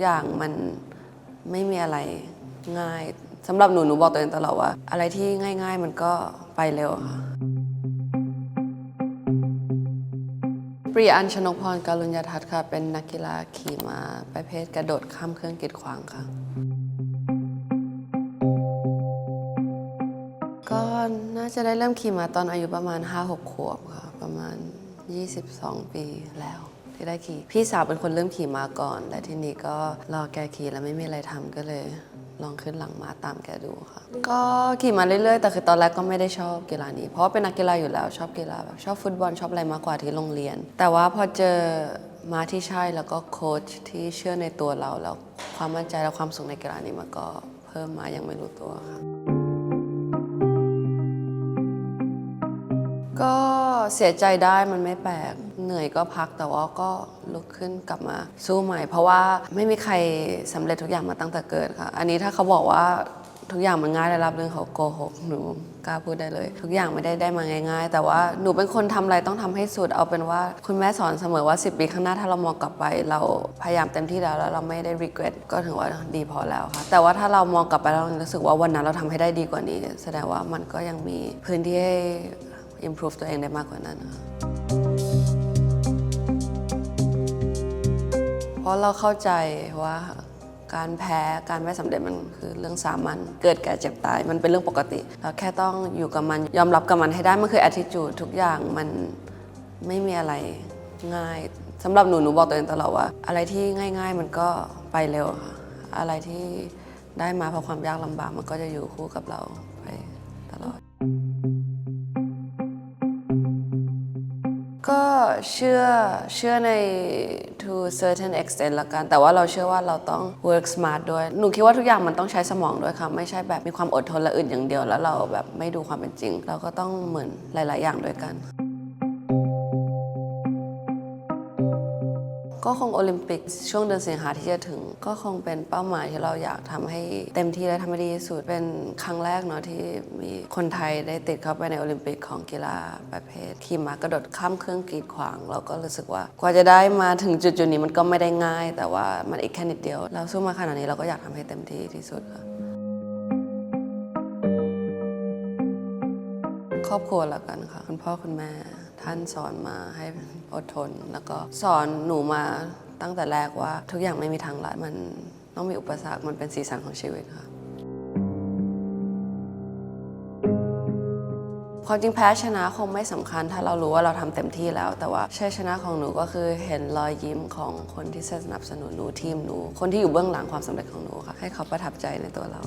อย่างมันไม่มีอะไรง่ายสำหรับหนูหนูบอกตัวเองตลอดว่า อะไรที่ง่าย ๆ มันก็ไปเร็วค่ะปรีอัญชนกพรการุญยทัศน์ค่ะ เป็นนักกีฬาขี่ม้าประเภทกระโดดข้ามเครื่องกีดขวางค่ะ ก็น่าจะได้เริ่มขี่มาตอนอายุประมาณ 5-6 ขวบค่ะ ประมาณ 22 ปีแล้ว ที่ได้ขี่ พี่สาวเป็นคนเริ่มขี่มาก่อน และทีนี้ก็รอแกขี่แล้วไม่มีอะไรทำก็เลย ลองขึ้นหลังม้าตามแกดูค่ะ ก็ขี่มาเรื่อยๆ แต่คือตอนแรกก็ไม่ได้ชอบกีฬานี้ เพราะาเป็นนักกีฬาอยู่แล้วชอบกีฬาแบบชอบฟุตบอลชอบอะไรมากกว่าที่โรงเรียน แต่ว่าพอเจอม้าที่ใช่แล้วก็โค้ชที่เชื่อในตัวเราแล้วความมั่นใจและความสุขในกีฬานี้มันก็เพิ่มมายังไม่รู้ตัวค่ะก็เสียใจได้มันไม่แปลก เหนื่อยก็พักแต่ว่าก็ลุกขึ้นกลับมาสู้ใหม่ เพราะว่าไม่มีใครสำเร็จทุกอย่างมาตั้งแต่เกิดค่ะ อันนี้ถ้าเขาบอกว่าทุกอย่างมันง่ายได้รับเรื่องเขาโกหกหนูกล้าพูดได้เลย ทุกอย่างไม่ได้ได้มาง่าย ๆ แต่ว่าหนูเป็นคนทำอะไรต้องทำให้สุดเอาเป็นว่าคุณแม่สอนเสมอว่า 10 ปีข้างหน้าถ้าเรามองกลับไป เราพยายามเต็มที่แล้วแล้วเราไม่ได้ regret ก็ถือว่าดีพอแล้วค่ะแต่ว่าถ้าเรามองกลับไปแล้วเรารู้สึกว่าวันนั้นเราทำให้ได้ดีกว่านี้ แสดงว่ามันก็ยังมีพื้นที่ให้ improve ตัวเองได้มากกว่านั้นค่ะ เพราะเราเข้าใจว่าการแพ้การไม่สำเร็จมันคือเรื่องสามัญเกิดแก่เจ็บตายมันเป็นเรื่องปกติ เราแค่ต้องอยู่กับมันยอมรับกับมันให้ได้มันคือ attitude ทุกอย่างมันไม่มีอะไรง่ายสำหรับหนูหนูบอกตัวเองตลอดว่า อะไรที่ง่าย ๆ มันก็ไปเร็วค่ะอะไรที่ได้มาเพราะความยากลำบากมันก็จะอยู่คู่กับเรา ก็เชื่อเชื่อใน to certain extent ละกัน แต่ว่าเราเชื่อว่าเราต้อง work smart ด้วย หนูคิดว่าทุกอย่างมันต้องใช้สมองด้วยค่ะ ไม่ใช่แบบมีความอดทนและอื่นอย่างเดียว แล้วเราแบบไม่ดูความเป็นจริง เราก็ต้องเหมือนหลาย ๆ อย่างด้วยกัน ก็คงโอลิมปิกช่วงเดือนสิงหาที่จะถึง ก็คงเป็นเป้าหมายที่เราอยากทำให้เต็มที่และทำให้ดีที่สุดเป็นครั้งแรกเนาะที่มีคนไทยได้ติดเข้าไปในโอลิมปิกของกีฬาประเภทขี่ม้ากระโดดข้ามเครื่องกีดขวาง เราก็รู้สึกว่ากว่าจะได้มาถึงจุดจุดๆนี้มันก็ไม่ได้ง่าย แต่ว่ามันอีกแค่นิดเดียว เราสู้มาขนาดนี้เราก็อยากทำให้เต็มที่ที่สุดค่ะ ครอบครัวละกันค่ะ คุณพ่อคุณแม่ท่านสอนมาให้อดทน แล้วก็สอนหนูมาตั้งแต่แรกว่า ทุกอย่างไม่มีทางลัดมันต้องมีอุปสรรคมันเป็นสีสันของชีวิตค่ะความจริงแพ้ชนะคงไม่สำคัญ ถ้าเรารู้ว่าเราทำเต็มที่แล้ว แต่ว่าชัยชนะของหนูก็คือเห็นรอยยิ้มของคนที่สนับสนุนหนูทีมหนู คนที่อยู่เบื้องหลังความสำเร็จของหนูค่ะให้เขาประทับใจในตัวเรา